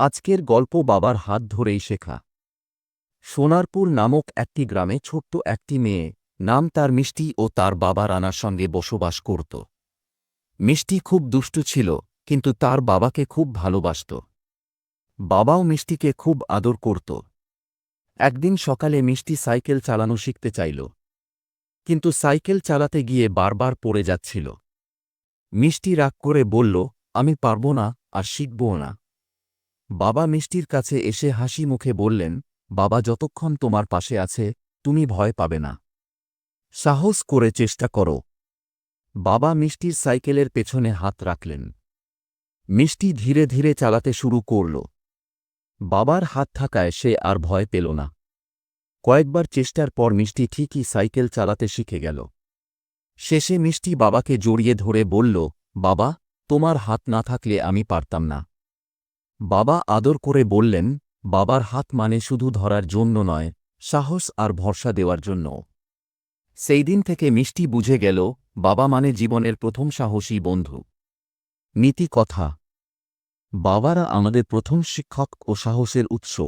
আজকের গল্প বাবার হাত ধরেই শেখা। সোনারপুর নামক একটি গ্রামে ছোট্ট একটি মেয়ে, নাম তার মিষ্টি ও তার বাবা রানার সঙ্গে বসবাস করত। মিষ্টি খুব দুষ্টু ছিল, কিন্তু তার বাবাকে খুব ভালোবাসত। বাবাও মিষ্টিকে খুব আদর করত। একদিন সকালে মিষ্টি সাইকেল চালানো শিখতে চাইল। কিন্তু সাইকেল চালাতে গিয়ে বারবার পড়ে যাচ্ছিল। মিষ্টি রাগ করে বলল, আমি পারব না, আর শিখবও না। বাবা মিষ্টির কাছে এসে হাসি মুখে বললেন, বাবা যতক্ষণ তোমার পাশে আছে, তুমি ভয় পাবে না। সাহস করে চেষ্টা করো বাবা মিষ্টির সাইকেলের পেছনে হাত রাখলেন। মিষ্টি ধীরে ধীরে চালাতে শুরু করল। বাবার হাত থাকায় সে আর ভয় পেল না। কয়েকবার চেষ্টার পর মিষ্টি ঠিকই সাইকেল চালাতে শিখে গেল। শেষে মিষ্টি বাবাকে জড়িয়ে ধরে বলল, বাবা, তোমার হাত না থাকলে আমি পারতাম না। বাবা আদর করে বললেন, বাবার হাত মানে শুধু ধরার জন্য নয়, সাহস আর ভরসা দেওয়ার জন্য। সেই দিন থেকে মিষ্টি বুঝে গেল, বাবা মানে জীবনের প্রথম সাহসী বন্ধু। নীতি কথা। বাবারা আমাদের প্রথম শিক্ষক ও সাহসের উৎস।